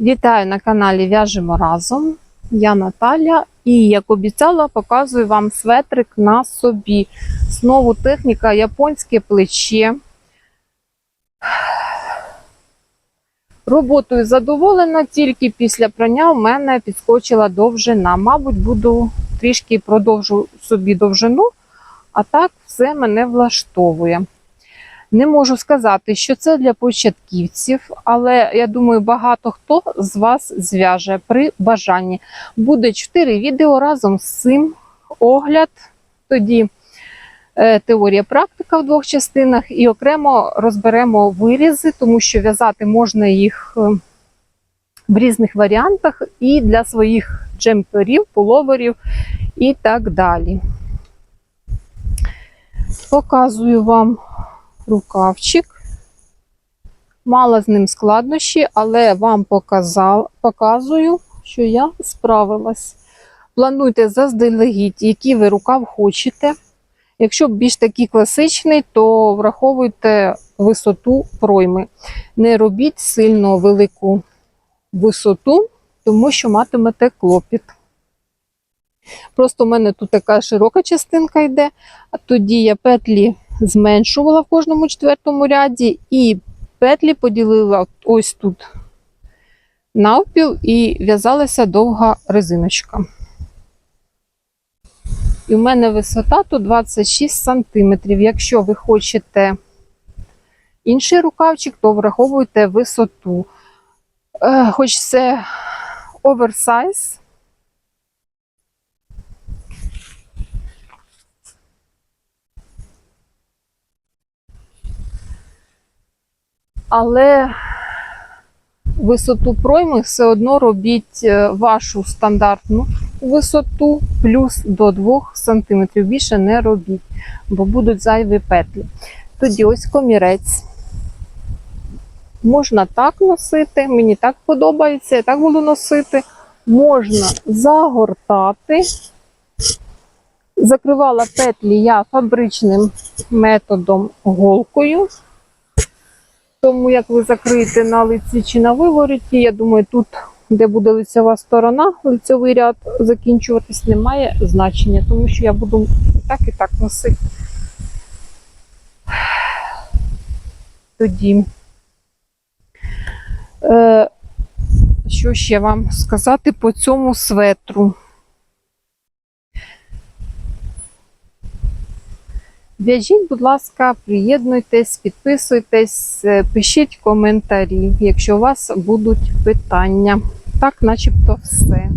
Вітаю на каналі В'яжемо разом. Я Наталя і, як обіцяла, показую вам светрик на собі. Знову техніка японське плече. Роботою задоволена, тільки після прання в мене підскочила довжина. Мабуть, буду трішки продовжу собі довжину, а так все мене влаштовує. Не можу сказати, що це для початківців, але я думаю, багато хто з вас зв'яже при бажанні. Буде 4 відео разом з цим огляд. Тоді е, теорія практика в двох частинах, і окремо розберемо вирізи, тому що в'язати можна їх е, в різних варіантах і для своїх джемперів, пуловерів і так далі. Показую вам рукавчик. Мала з ним складнощі, але вам показав, показую, що я справилась. Плануйте заздалегідь, який ви рукав хочете. Якщо більш такий класичний, то враховуйте висоту пройми. Не робіть сильно велику висоту, тому що матимете клопіт. Просто в мене тут така широка частинка йде, а тоді я петлі зменшувала в кожному четвертому ряді, і петлі поділила ось тут навпіл і в'язалася довга резиночка. І в мене висота тут 26 см. Якщо ви хочете інший рукавчик, то враховуйте висоту. Е, Хоч це оверсайз. Але висоту пройми все одно робіть е, вашу стандартну висоту плюс до 2 см. Більше не робіть, бо будуть зайві петлі. Тоді ось комірець. Можна так носити, мені так подобається, я так буду носити. Можна загортати. Закривала петлі я фабричним методом голкою. Тому як ви закриєте на лиці чи на вивороті, я думаю, тут, де буде лицева сторона, лицевий ряд закінчуватись не має значення, тому що я буду так і так носити. Тоді, е, що ще вам сказати по цьому светру? В'яжіть, будь ласка, приєднуйтесь, підписуйтесь, е, пишіть коментарі, якщо у вас будуть питання. Так, начебто все.